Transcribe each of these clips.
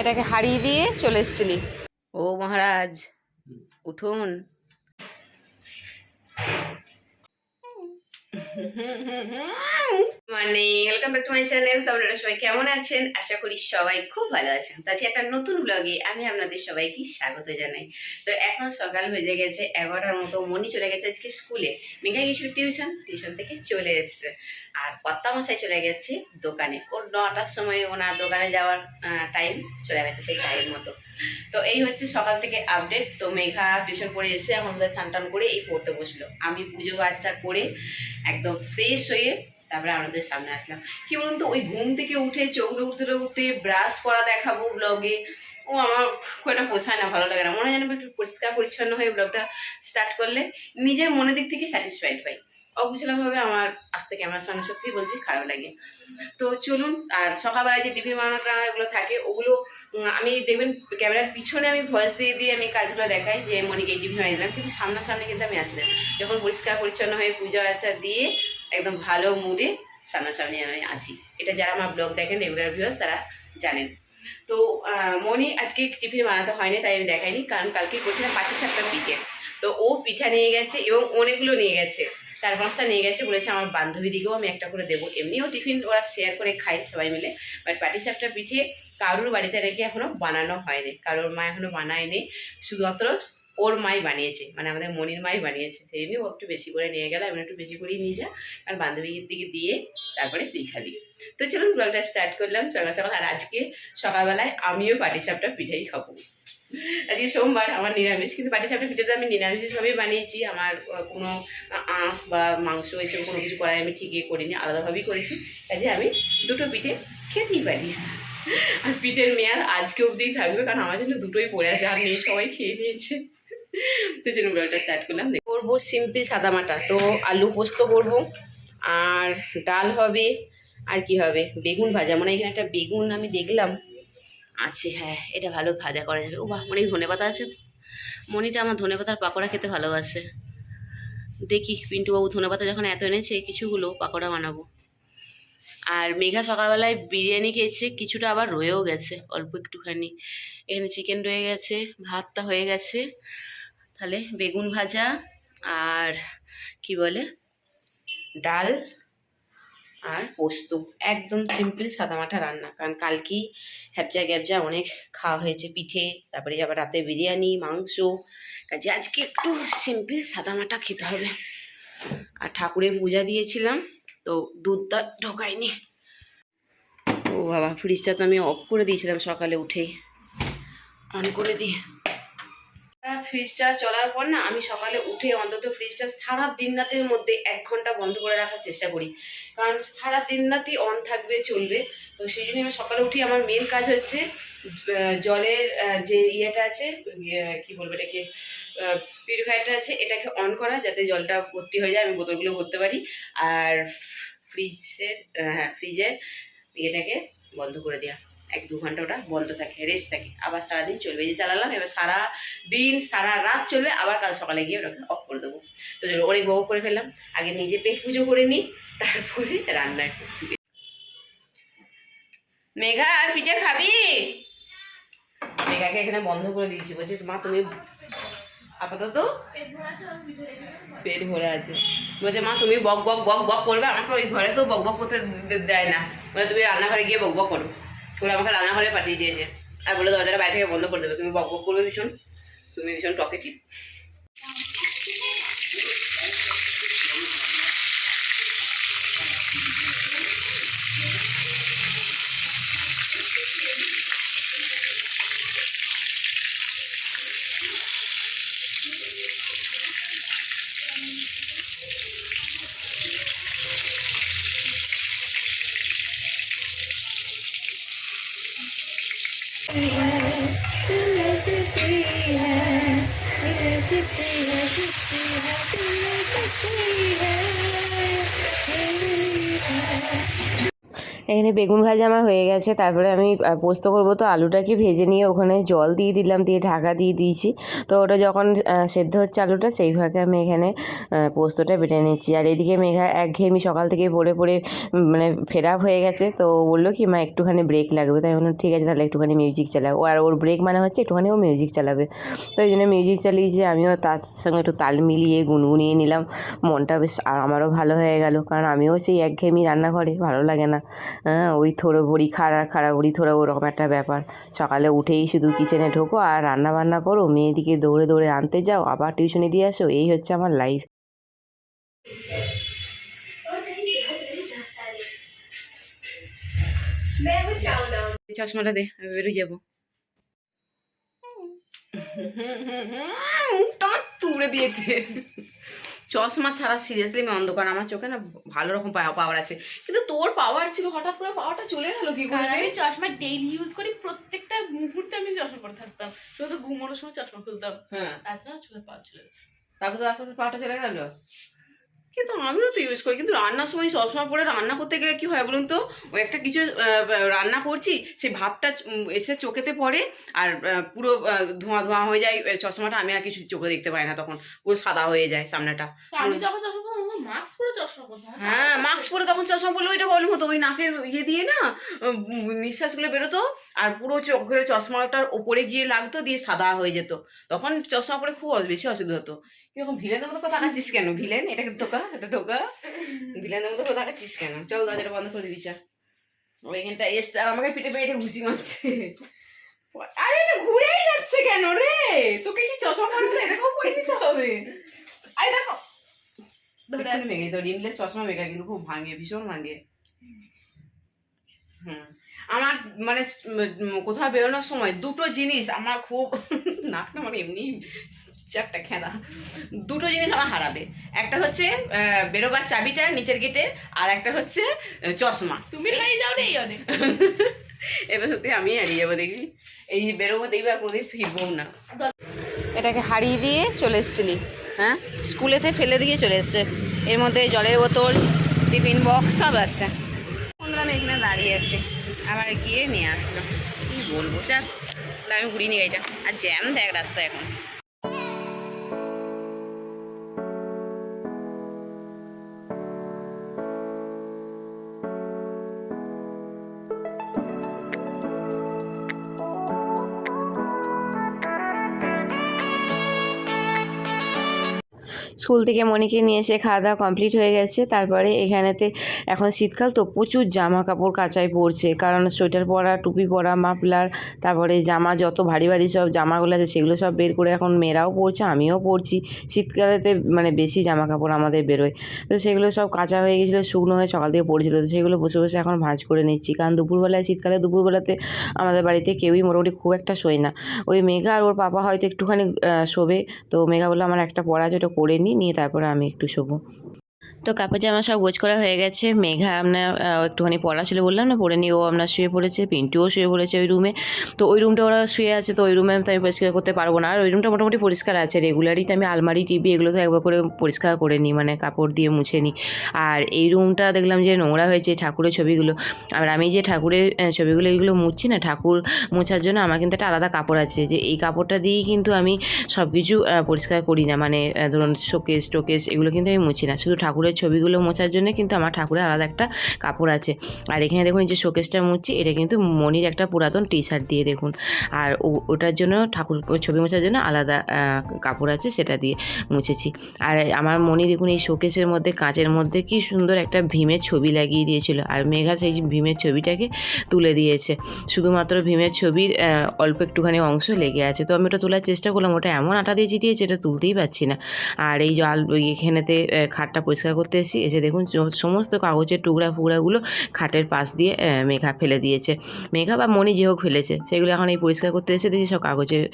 এটাকে হারিয়ে দিয়ে চলে এসেছিলি। ও মহারাজ উঠুন। চ্যানেল তো কেমন আছেন? আশা করি সবাই খুব ভালো আছেন। একটা নতুন ব্লগে আমি আপনাদের সবাইকে স্বাগত জানাই। তো এখন সকাল গেছে, এগারোটার মতো চলে গেছে আজকে স্কুলে। কিছু টিউশন টিউশন থেকে চলে এসছে। আর চলে গেছে দোকানে। ওর নটার সময় ওনার দোকানে যাওয়ার টাইম চলে গেছে সেই টাইম মতো। তো এই হচ্ছে সকাল থেকে আপডেট তো মেঘা টিউশন পড়ে এসে এখন স্নান করে এই পড়তে বসল। আমি পুজো বাচ্চা করে একদম ফ্রেশ হয়ে তারপরে আমাদের সামনে আসলাম। কি বলুন তো, ওই ঘুম থেকে উঠে, চোখ উঠতে উঠতে ব্রাশ করা দেখাবো ব্লগে ও আমার খুব একটা পোষায় না, ভালো লাগে না। মনে হয় যেন একটু পরিষ্কার পরিচ্ছন্ন হয়ে ব্লগটা স্টার্ট করলে নিজের মনের দিক থেকে স্যাটিসফাইড পাই। অবুঝলামভাবে আমার আসতে ক্যামেরার সামনে সত্যি বলছি খারাপ লাগে। তো চলুন, আর সকালবেলায় যে টিভি বানানোটা এগুলো থাকে, ওগুলো আমি দেখবেন ক্যামেরার পিছনে আমি ভয়েস দিয়ে দিয়ে আমি কাজগুলো দেখাই, যে মনিকে এই টিভি বানিয়ে দিলাম, কিন্তু সামনাসামনি কিন্তু আমি আসি না। যখন পরিষ্কার পরিচ্ছন্ন হয়ে পুজো আর্চা দিয়ে একদম ভালো মুডে সামনাসামনি আমি আসি। এটা যারা আমার ব্লগ দেখেন রেগুলার ভিউয়ার্স তারা জানেন। তো মনি আজকে টিফিন বানাতে হয়নি, তাই আমি দেখাইনি, কারণ কালকে করছিলাম পাটি সাপটা পিঠে তো ও পিঠা নিয়ে গেছে এবং অনেকগুলো নিয়ে গেছে। চার পাঁচটা নিয়ে গেছে, বলেছে আমার বান্ধবীদিকেও আমি একটা করে দেবো। এমনিও টিফিন ওরা শেয়ার করে খাই সবাই মিলে। বাট পাটি সাপটা পিঠে কারুর বাড়িতে নাকি এখনও বানানো হয়নি। কারোর মা এখনও বানায়নি। শুধুমাত্র ওর মাই বানিয়েছে। মানে আমাদের মনির মাই বানিয়েছে। সেই জন্য ও একটু বেশি করে নিয়ে গেল। আমি একটু বেশি করেই নিয়ে যা। আর বান্ধবীর দিকে দিয়ে তারপরে তুই খাবি। তো চলুন ব্লগটা স্টার্ট করলাম। সকাল সকাল আর আজকে সকালবেলায় আমিও পাটিসাপটা পিঠেই খাব। আজকে সোমবার আমার নিরামিষ, কিন্তু পাটিসাপটা পিঠেটা আমি নিরামিষভাবেই বানিয়েছি। আমার কোনো আঁশ বা মাংস এসব কোনো কিছু করাই আমি ঠিকই করিনি, আলাদাভাবেই করেছি। কাজে আমি দুটো পিঠে খেতেই পারি আর পিঠের মেয়াদ আজকে অবধিই থাকবে, কারণ আমার জন্য দুটোই পড়ে আছে, আর মেয়ে সবাই খেয়ে নিয়েছে। তো জন্য ব্লগটা স্টার্ট করলাম। করব সিম্পল সাদামাটা তো আলু পোস্ত করব, আর ডাল হবে, আর কি হবে? বেগুন ভাজা মানে এখানে একটা বেগুন আমি দেখলাম। আছে হ্যাঁ এটা ভালো ভাজা করা যাবে। ও বাহ, অনেক ধনে পাতা আছে মনিটা আমার ধনে পাতার পাকোড়া খেতে ভালোবাসে। দেখি, পিন্টুবাবু ধনে পাতা যখন এত এনেছে, কিছুগুলো পাকোড়া বানাবো। আর মেঘা সকালবেলায় বিরিয়ানি খেয়েছে, কিছুটা আবার রয়েও গেছে, অল্প একটুখানি। এখানে চিকেন রয়ে গেছে, ভাতটা হয়ে গেছে। তাহলে বেগুন ভাজা আর কি বলে? ডাল আর পোস্ত। একদম সিম্পল সাদামাটা রান্না। কারণ কালকেই হ্যাপজা গ্যাবজা অনেক খাওয়া হয়েছে পিঠে, তারপরে আবার রাতে বিরিয়ানি, মাংস। কাজে আজকে একটু সিম্পল সাদামাটা খেতে হবে। আর ঠাকুরের পূজা দিয়েছিলাম, তো দুধটা ঢোকায়নি। ও বাবা ফ্রিজটা তো আমি অফ করে দিয়েছিলাম সকালে উঠেই। অন করে দিই। ফ্রিজটা চলার পর না আমি সকালে উঠে অন্তত ফ্রিজটা সারা দিন রাতের মধ্যে এক ঘণ্টা বন্ধ করে রাখার চেষ্টা করি। কারণ সারা দিন রাতই অন থাকবে চলবে। তো সেই জন্য আমি সকালে উঠি আমার মেন কাজ হচ্ছে জলের যে ইয়েটা আছে ইয়ে, কি বলব এটাকে পিউরিফায়ারটা আছে এটাকে অন করা যাতে জলটা ভর্তি হয়ে যায় আমি বোতলগুলো ভরতে পারি। আর ফ্রিজের হ্যাঁ ফ্রিজের ইয়েটাকে বন্ধ করে দেওয়া এক দু ঘণ্টা ওটা বন্ধ থাকে রেস্ট থাকে। আবার সারাদিন চলবে। এই যে চালালাম এবার সারা দিন সারা রাত চলবে আবার কাল সকালে গিয়ে ওটাকে অফ করে দেবো। তো অনেক বউ করে ফেললাম। আগে নিজে পেট পুজো করে নিই তারপরে রান্না একটু মেঘা আর পিঠে খাবি? মেঘাকে এখানে বন্ধ করে দিয়েছি। বলছে মা তুমি আপাতত পেট ভরে আছে বলছে মা তুমি বক বক বক বক করবে? আমাকে ওই ঘরে তো বক বক করতে দেয় না। বলে তুমি রান্নাঘরে গিয়ে বক বক করো। বলে আমাকে রান্না হলে পাঠিয়ে দিয়েছে। আর বলে দরজাটা বাইরে থেকে বন্ধ করে দেবে। তুমি বক বক করবে ভীষণ। তুমি ভীষণ টকেটিভ। है এখানে বেগুন ভাজা আমার হয়ে গেছে, তারপরে আমি পোস্ত করব। তো আলুটাকে ভেজে নিয়ে ওখানে জল দিয়ে দিলাম, দিয়ে ঢাকা দিয়ে দিয়েছি। তো ওটা যখন সেদ্ধ হচ্ছে আলুটা, সেই ফাঁকে আমি এখানে পোস্তটা বেটে নিচ্ছি। আর এদিকে মেঘা একঘেয়েমি সকাল থেকে পড়ে পড়ে মানে ফেরাপ হয়ে গেছে। তো বলল কি, মা, একটুখানি ব্রেক লাগবে। তাই বললাম, ঠিক আছে, তাহলে একটুখানি মিউজিক চালাও। আর ওর ব্রেক মানে হচ্ছে একটুখানি ও মিউজিক চালাবে। তো এই জন্য মিউজিক চালিয়েছি, আমিও তার সঙ্গে একটু তাল মিলিয়ে গুনগুনিয়ে নিলাম। মনটা বেশ আমারও ভালো হয়ে গেল। কারণ আমিও সেই একঘেয়েমি রান্নাঘরে, ভালো লাগে না। হ্যাঁ ওই থোড়ো বড়ি খাড়া খাড়া বড়ি থোড়ো ওরকম একটা ব্যাপার সকালে উঠেই শুধু কিচেনে ঢোকো আর রান্না বান্না করো মেয়েদিকে দৌড়ে দৌড়ে আনতে যাও আবার টিউশনে দিয়ে আসো এই হচ্ছে আমার লাইফ চশমাটা দে আমি বেরোয় যাব মুখটা আমার তুড়ে দিয়েছে চশমা ছাড়া সিরিয়াসলি আমি অন্ধকার আমার চোখে না ভালো রকম পাওয়ার আছে। কিন্তু তোর পাওয়ার ছিল হঠাৎ করে পাওয়ারটা চলে গেল কি করে? আমি চশমা ডেইলি ইউজ করি প্রত্যেকটা মুহূর্তে আমি চশমা পরে থাকতাম। শুধু ঘুমানোর সময় চশমা খুলতাম। হ্যাঁ। তাছাড়া চলে পাওয়ার চলে গেছে। তারপর তো আস্তে আস্তে পাওয়ারটা চলে গেল? কিন্তু আমিও তো ইউজ করি। কিন্তু রান্নার সময় চশমা পরে রান্না করতে গেলে কি হয় বলুন তো? ওই একটা কিছু রান্না করছি সেই ভাবটা এসে চোখেতে পড়ে আর পুরো ধোঁয়া ধোঁয়া হয়ে যায়। চশমাটা আমি আর কিছু চোখে দেখতে পাই না তখন। পুরো সাদা হয়ে যায় সামনেটা। আমার মাস্ক হ্যাঁ? মাস্ক পরে তখন চশমা পরলে ওইটা প্রবলেম হতো। ওই নাকের ইয়ে দিয়ে না নিঃশ্বাসগুলো বেরোতো আর পুরো চোখ চোখের চশমাটার ওপরে গিয়ে লাগতো দিয়ে সাদা হয়ে যেত। তখন চশমা পরে খুব বেশি অসুবিধা হতো। কীরকম ভিলেনের মতো কথা তাকাচ্ছিস কেন? ভিলেন এটাকে টোকা এটা টোকা ভিলেনের মতো কথা তাকাচ্ছিস কেন? চল দরজাটা বন্ধ করে দিবি চা ওইখানটা এসছে আর আমাকে পিঠে পেয়ে ঘুষি মারছে। আরে এটা ঘুরেই যাচ্ছে কেন রে? তোকে কি চশমা পরতে এরকম পরে দিতে হবে। আরে দেখো। ধরে আছে। মেঘে চশমা মেঘা কিন্তু খুব ভাঙে ভীষণ ভাঙে। হুম। আমার মানে কোথাও বেরোনোর সময় দুটো জিনিস আমার খুব নাকটা মানে এমনি চারটা খেলা। দুটো জিনিস আমার হারাবে। একটা হচ্ছে আহ, বেরোবার চাবিটা নিচের গেটে আর একটা হচ্ছে চশমা। তুমি হারিয়ে যাও এই অনেক। এবার সত্যি আমি হারিয়ে যাব দেখবি এই যে বেরোবো দেখবি আর কোনোদিন ফিরবো না। এটাকে হারিয়ে দিয়ে চলে এসেছিলি হ্যাঁ? স্কুলেতে ফেলে দিয়ে চলে এসছে। এর মধ্যে জলের বোতল টিফিন বক্স সব আছে। বন্ধুরা আমি এখানে দাঁড়িয়ে আছি। আবার গিয়ে নিয়ে আসলো। কি বলব? চা আমি ঘুরিয়ে নিয়ে গাড়িটা। আর জ্যাম দেখ রাস্তা এখন। স্কুল থেকে মনিকে নিয়ে এসে খাওয়া দাওয়া কমপ্লিট হয়ে গেছে। তারপরে এখানেতে এখন শীতকাল তো প্রচুর জামা কাপড় কাচাই পড়ছে কারণ সোয়েটার পরা, টুপি পরা, মাফলার, তারপরে জামা যত ভারী ভারী সব জামাগুলো আছে সেগুলো সব বের করে এখন মেয়েরাও পরছে, আমিও পরছি। শীতকালেতে মানে বেশি জামা কাপড় আমাদের বেরোয়। তো সেগুলো সব কাঁচা হয়ে গেছিল, শুকনো হয়ে সকাল থেকে পড়ছিল। তো সেগুলো বসে বসে এখন ভাঁজ করে নিচ্ছি। কারণ দুপুরবেলায়, শীতকালে দুপুরবেলাতে আমাদের বাড়িতে কেউই মোটামুটি খুব একটা শোয় না। ওই মেঘা আর ওর পাপা হয়তো একটুখানি শোবে। তো মেঘা বলল, আমার একটা পড়া আছে, ওটা করে নিই নিয়ে তারপরে আমি একটু শোবো। তো কাপড় জামা সব গোছ করা হয়ে গেছে। মেঘা আপনার একটুখানি পড়া ছিল বললাম না, পড়ে নিয়ে ও আপনার শুয়ে পড়েছে, পিন্টুও শুয়ে পড়েছে ওই রুমে তো ওই রুমটা ওরা শুয়ে আছে, তো ওই রুমে আমি পরিষ্কার করতে পারব না। আর ওই রুমটা মোটামুটি পরিষ্কার আছে রেগুলারই তো আমি আলমারি, টিভি এগুলো তো একবার করে পরিষ্কার করে নিই মানে কাপড় দিয়ে মুছে নিই। আর এই রুমটা দেখলাম যে নোংরা হয়েছে ঠাকুরের ছবিগুলো। আর আমি যে ঠাকুরের ছবিগুলো এইগুলো মুছছি না, ঠাকুর মোছার জন্য আমার কিন্তু একটা আলাদা কাপড় আছে যে এই কাপড়টা দিয়েই কিন্তু আমি সব কিছু পরিষ্কার করি না। মানে ধরুন শোকেস, টোকেস এগুলো কিন্তু আমি মুছি না, শুধু ঠাকুরের ছবিগুলো মোছার জন্য কিন্তু আমার ঠাকুরের আলাদা একটা কাপড় আছে। আর এখানে দেখুন এই যে শোকেসটা মুছছি, এটা কিন্তু মনির একটা পুরাতন টি শার্ট দিয়ে দেখুন। আর ওটার জন্য ঠাকুর ছবি মোছার জন্য আলাদা কাপড় আছে সেটা দিয়ে মুছেছি। আর আমার মনি দেখুন এই শোকেসের মধ্যে, কাঁচের মধ্যে কি সুন্দর একটা ভীমের ছবি লাগিয়ে দিয়েছিল। আর মেঘা সেই ভীমের ছবিটাকে তুলে দিয়েছে। শুধুমাত্র ভীমের ছবির অল্প একটুখানি অংশ লেগে আছে। তো আমি ওটা তোলার চেষ্টা করলাম, ওটা এমন আটা দিয়ে চিটিয়েছে এটা তুলতেই পারছি না। আর এই জল এখানেতে খাটটা পরিষ্কার করতে এসেছি। এসে দেখুন সমস্ত কাগজের টুকরা ফুকরাগুলো খাটের পাশ দিয়ে মেঘা ফেলে দিয়েছে। মেঘা বা মণি যে হোক ফেলেছে, সেগুলো এখন এই পরিষ্কার করতে এসে দেখছি সব কাগজের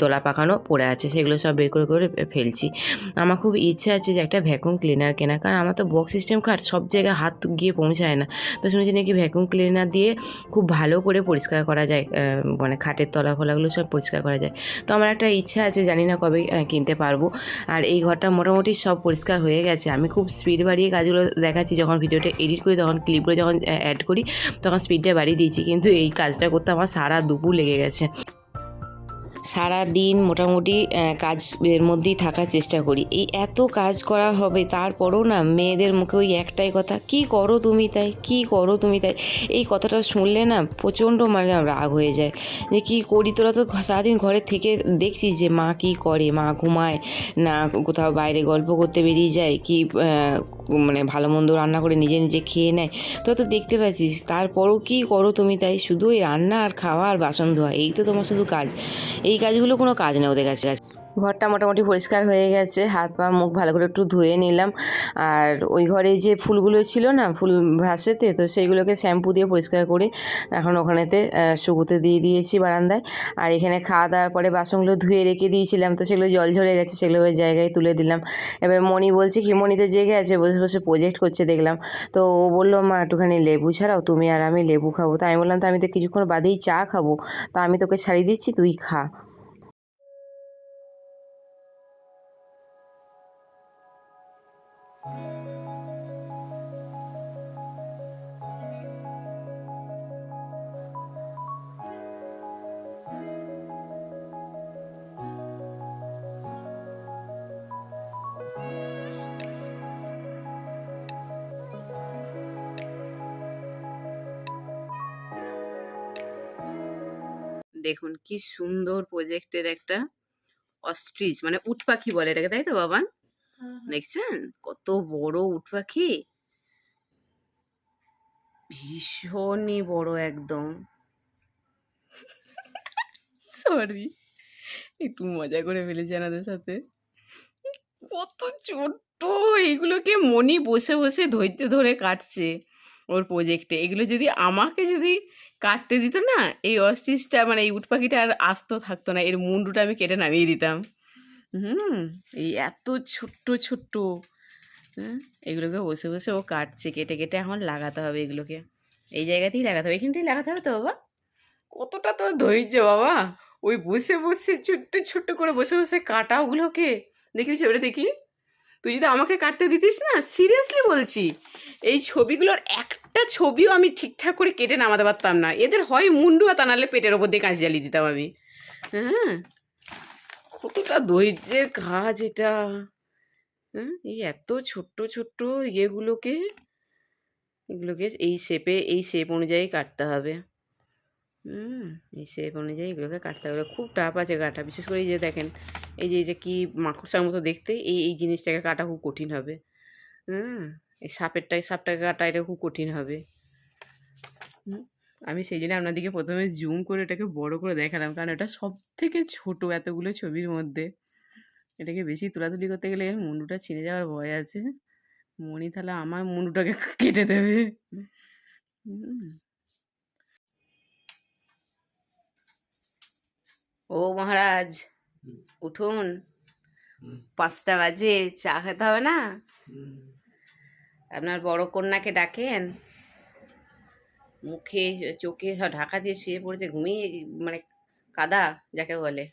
দোলা পাকানো পড়ে আছে, সেগুলো সব বের করে করে ফেলছি। আমার খুব ইচ্ছে আছে যে একটা ভ্যাকুম ক্লিনার কেনা, কারণ আমার তো বক্স সিস্টেম খাট সব জায়গায় হাত গিয়ে পৌঁছায় না। তো শুনেছি নাকি ভ্যাকুম ক্লিনার দিয়ে খুব ভালো করে পরিষ্কার করা যায় মানে খাটের তলা ফলাগুলো সব পরিষ্কার করা যায়। তো আমার একটা ইচ্ছা আছে, জানি না কবে কিনতে পারব। আর এই ঘরটা মোটামুটি সব পরিষ্কার হয়ে গেছে। আমি খুব স্পিড বাড়িয়ে কাজগুলো দেখাচ্ছি, যখন ভিডিওটা এডিট করি, তখন ক্লিপগুলো যখন অ্যাড করি, তখন স্পিডটা বাড়িয়ে দিয়েছি। কিন্তু এই কাজটা করতে আমার সারা দুপুর লেগে গেছে। সারা দিন মোটামুটি কাজের মধ্যেই থাকার চেষ্টা করি। এই এত কাজ করা হবে, তারপরও না মেয়েদের মুখে ওই একটাই কথা, কি করো তুমি তাই? কি করো তুমি তাই? এই কথাটা শুনলে না প্রচণ্ড মানে রাগ হয়ে যায়। যে কি করি, তোরা তো সারাদিন ঘরে থেকে দেখছিস যে মা কি করে, মা ঘুমায়, না কোথাও বাইরে গল্প করতে বেরিয়ে যায়, কি মানে ভালো মন্দ রান্না করে নিজে নিজে খেয়ে নেয়, তো তো দেখতে পাচ্ছিস। তারপরও কি করো তুমি তাই? শুধু ওই রান্না আর খাওয়া আর বাসন ধোয়া, এই তো তোমার শুধু কাজ। এই কাজগুলো কোনো কাজ না ওদের কাছে। ঘরটা মোটামুটি পরিষ্কার হয়ে গেছে, হাত পা মুখ ভালো করে একটু ধুয়ে নিলাম। আর ওই ঘরে যে ফুলগুলো ছিল না, ফুল ভাসেতে, তো সেইগুলোকে শ্যাম্পু দিয়ে পরিষ্কার করে এখন ওখানেতে শুকোতে দিয়ে দিয়েছি বারান্দায়। আর এখানে খাওয়া দাওয়ার পরে বাসনগুলো ধুয়ে রেখে দিয়েছিলাম, তো সেগুলো জল ঝরে গেছে, সেগুলো ওই জায়গায় তুলে দিলাম। এবার মণি বলছে, কি মণি তো জেগে আছে, বসে বসে প্রজেক্ট করছে দেখলাম। তো ও বলল, মা, একটুখানি লেবু ছাড়াও, তুমি আর আমি লেবু খাব তো আমি বললাম, তো আমি তো কিছুক্ষণ বাদেই চা খাব, তো আমি তোকে ছাড়িয়ে দিচ্ছি, তুই খা। দেখুন কি সুন্দর প্রজেক্টের একটা অস্ট্রিচ মানে উট পাখি বলে এটাকে তাই তো বাবান? দেখছেন? কত বড় উট পাখি। ভীষণই বড় একদম। সরি একটু মজা করে ফেলেছি আমাদের সাথে। কত ছোট্ট এইগুলোকে মনি বসে বসে ধৈর্য ধরে কাটছে। ওর প্রজেক্টে এগুলো যদি আমাকে যদি কাটতে দিত না, এই অস্ট্রিচটা মানে এই উট পাখিটা আর আসতো, থাকতো না। এর মুন্ডুটা আমি কেটে নামিয়ে দিতাম। হুম, এই এত ছোট্ট ছোট্ট। এগুলোকে বসে বসে ও কাটছে। কেটে কেটে এখন লাগাতে হবে এগুলোকে। এই জায়গাতেই লাগাতে হবে। এখানটাই লাগাতে হবে তো, বাবা? কতটা তো ধৈর্য, বাবা? ওই বসে বসে ছোট্ট ছোট্ট করে বসে বসে কাটা ওগুলোকে। দেখি, ছবিটা দেখি। তুই যদি আমাকে কাটতে দিতিস না সিরিয়াসলি বলছি। এই ছবিগুলোর একটা ছবিও আমি ঠিকঠাক করে কেটে নামাতে পারতাম না। এদের হয় মুন্ডু আর তা নাহলে পেটের ওপর দিয়ে কাঁচ জ্বালিয়ে দিতাম আমি। হ্যাঁ? কতটা ধৈর্যের কাজ এটা। হ্যাঁ? এই এত ছোট্ট ছোট্ট ইয়েগুলোকে, এগুলোকে এই শেপে এই শেপ অনুযায়ী কাটতে হবে। হুম, এই শেপ অনুযায়ী এগুলোকে কাটতে হবে। খুব টাফ আছে কাটা বিশেষ করে এই যে দেখেন, এই যে এটা কি মাকড়সার মতো দেখতে, এই এই জিনিসটাকে কাটা খুব কঠিন হবে। হুম, এই সাপেরটাকে সাপটাকে কাটা এটা খুব কঠিন হবে। আমি সেই জন্য আপনাদেরকে প্রথমে জুম করে এটাকে বড় করে দেখালাম, কারণ এটা সব থেকে ছোট এতগুলো ছবির মধ্যে। এটাকে বেশি তোলাতুলি করতে গেলে এর মুন্ডুটা ছিঁড়ে যাওয়ার ভয় আছে। মনি তাহলে আমার মুন্ডুটাকে কেটে দেবে। হুম। ও মহারাজ উঠুন। পাঁচটা বাজে চা খেতে হবে না? আপনার বড় কন্যাকে ডাকেন। মুখে চোখে সব ঢাকা দিয়ে শুয়ে পড়েছে ঘুমিয়ে মানে কাদা যাকে বলে।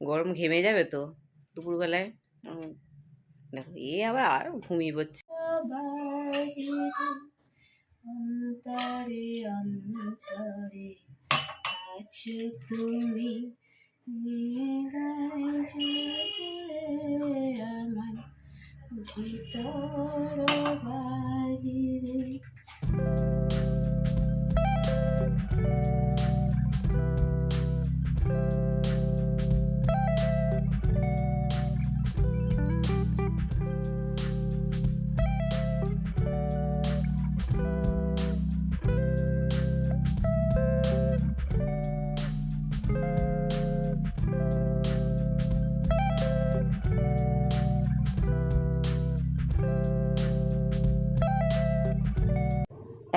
গরম ঘেমে যাবে তো দুপুরবেলায়? দেখো এ আবার আর ঘুমিয়ে পড়ছে। অন্তরে অন্তরে। আছো তুমি আমার ভিতর বাহিরে।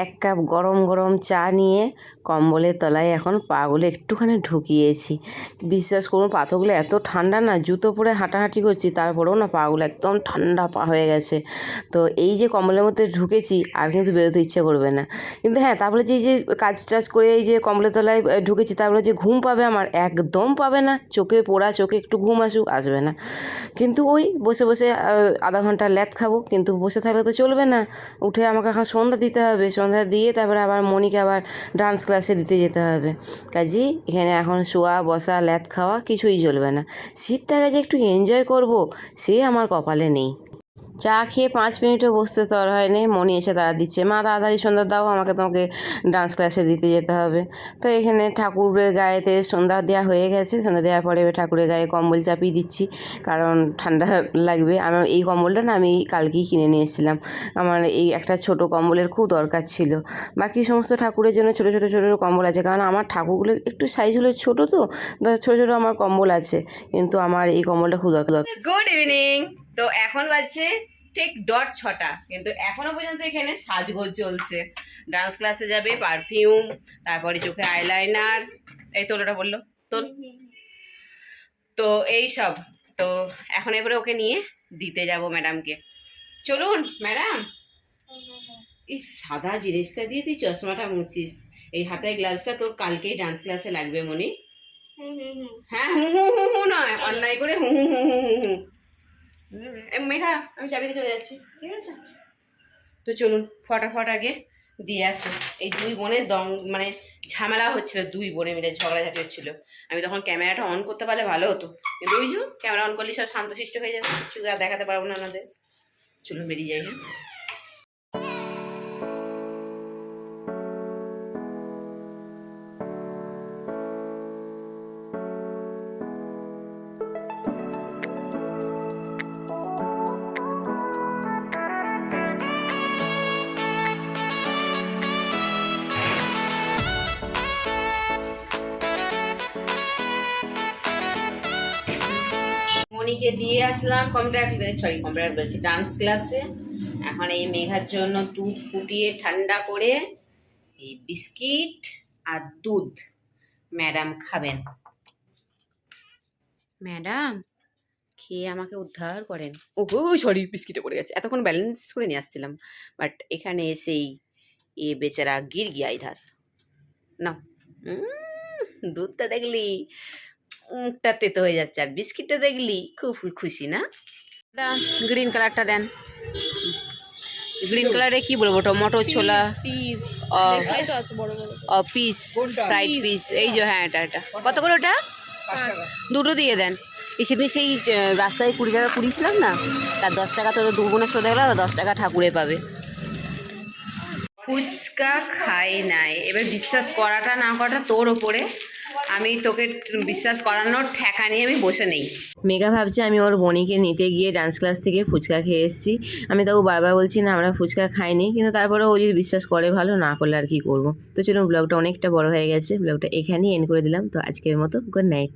এক কাপ গরম গরম চা নিয়ে কম্বলের তলায় এখন পাগুলো একটুখানি ঢুকিয়েছি। বিশ্বাস করুন, পাথরগুলো এত ঠান্ডা না, জুতো পরে হাঁটাহাঁটি করছি, তারপরেও না পাগুলো একদম ঠান্ডা পা হয়ে গেছে। তো এই যে কম্বলের মধ্যে ঢুকেছি, আর কিন্তু বেরোতে ইচ্ছে করবে না। কিন্তু হ্যাঁ তারপরে যে যে কাজ টাজ করে এই যে কম্বলের তলায় ঢুকেছি তারপরে যে ঘুম পাবে আমার? একদম পাবে না। চোখে পোড়া, চোখে একটু ঘুম আসুক, আসবে না। কিন্তু ওই বসে বসে আধা ঘণ্টা ল্যাদ খাব, কিন্তু বসে থাকলে তো চলবে না। উঠে আমাকে এখন সন্ধ্যা দিতে হবে, সন্ধ্যা দিয়ে তারপরে আবার মনিকে আবার ডান্স ক্লাসে দিতে যেতে হবে। কাজেই এখানে এখন শোয়া, বসা ল্যাদ খাওয়া কিছুই চলবে না। শীতটাকে যে একটু এনজয় করব, সে আমার কপালে নেই। চা খেয়ে পাঁচ মিনিটও বসতে তর হয়নি। মনি এসে দাঁড়া দিচ্ছে। মা, তাড়াতাড়ি সন্ধ্যা দাও, আমাকে তোমাকে ডান্স ক্লাসে দিতে যেতে হবে। তো এখানে ঠাকুরের গায়েতে সন্ধ্যা দেওয়া হয়ে গেছে। সন্ধ্যা দেওয়ার পরে ঠাকুরের গায়ে কম্বল চাপিয়ে দিচ্ছি, কারণ ঠান্ডা লাগবে। আমার এই কম্বলটা না আমি কালকেই কিনে নিয়ে এসেছিলাম। আমার এই একটা ছোট কম্বলের খুব দরকার ছিল। বাকি সমস্ত ঠাকুরের জন্য ছোটো ছোটো ছোটো কম্বল আছে। কারণ আমার ঠাকুরগুলো একটু সাইজগুলো ছোটো তো ছোটো ছোটো আমার কম্বল আছে। কিন্তু আমার এই কম্বলটা খুব দরকার গুড ইভিনিং তো এখন বাজছে ঠিক ডট ছটা। কিন্তু এখনও পর্যন্ত এখানে সাজগোজ চলছে। ডান্স ক্লাসে যাবে পারফিউম তারপরে চোখে আইলাইনার এই তোর ওটা বলল। তোর তো এই সব। তো এখন এবারে ওকে নিয়ে দিতে যাব ম্যাডামকে চলুন ম্যাডাম এই সাদা জিনিসটা দিয়ে তুই চশমাটা মুছিস। এই হাতের গ্লাভসটা তোর কালকেই ডান্স ক্লাসে লাগবে মনি। হ্যাঁ হু হু হু হু নয়। অন্যায় করে হু হু হু হু হু। মেঘা, আমি চাবিতে চলে যাচ্ছি, ঠিক আছে? তো চলুন, ফটাফট আগে দিয়ে আসি। এই দুই বোনের দম মানে ঝামেলা হচ্ছিল, দুই বোনে মিলে ঝগড়াঝাটি হচ্ছিল। আমি তখন ক্যামেরাটা অন করতে পারলে ভালো হতো। কিন্তু ওই যে, ক্যামেরা অন করলে সব শান্তশিষ্ট হয়ে যাবে, কিছু দেখাতে পারব না আমাদের। চলুন বেরিয়ে যাই হ্যাঁ? আসলাম কম্পিউটার সরি কম্পিউটার বলছি ডান্স ক্লাসে এখন এই মেঘার জন্য দুধ ফুটিয়ে ঠান্ডা করে এই বিস্কিট আর দুধ ম্যাডাম খাবেন। ম্যাডাম, খেয়ে আমাকে উদ্ধার করেন। ও সরি বিস্কিটে পড়ে গেছে। এতক্ষণ ব্যালেন্স করে নিয়ে আসছিলাম। বাট এখানে এসেই এ বেচারা গির গিয়া ইধার না দুধটা দেখলি। মুখটা তেতো হয়ে যাচ্ছে। আর বিস্কিটটা দেখলি খুব খুশি না? গ্রিন কালারটা দেন। গ্রিন কালারে কি বলব টমেটো ছোলা পিস ও। তো আছে বড় বড়। ও পিস ফ্রাইড পিস এই যে হ্যাঁ এটা এটা। কত করে ওটা? দুটো দিয়ে দেন। এই সেদিন সেই রাস্তায় কুড়ি টাকা কুড়িয়েছিলাম না? তার দশ টাকা তো দু বোনের সাথে গেল দশ টাকা ঠাকুরে পাবে। ফুচকা খাই নাই। এবার বিশ্বাস করাটা না করাটা তোর ওপরে। আমি তোকে বিশ্বাস করানোর ঠেকা নিয়ে আমি বসে নেই। মেঘা ভাবছে আমি ওর বনিকে নিতে গিয়ে ডান্স ক্লাস থেকে ফুচকা খেয়ে এসেছি। আমি তাও বারবার বলছি, না, আমরা ফুচকা খাইনি। কিন্তু তারপরে ও যদি বিশ্বাস করে ভালো, না করলে আর কি করব? তো চলুন ব্লগটা অনেকটা বড় হয়ে গেছে। ব্লগটা এখানেই এন্ড করে দিলাম। তো আজকের মতো গুড নাইট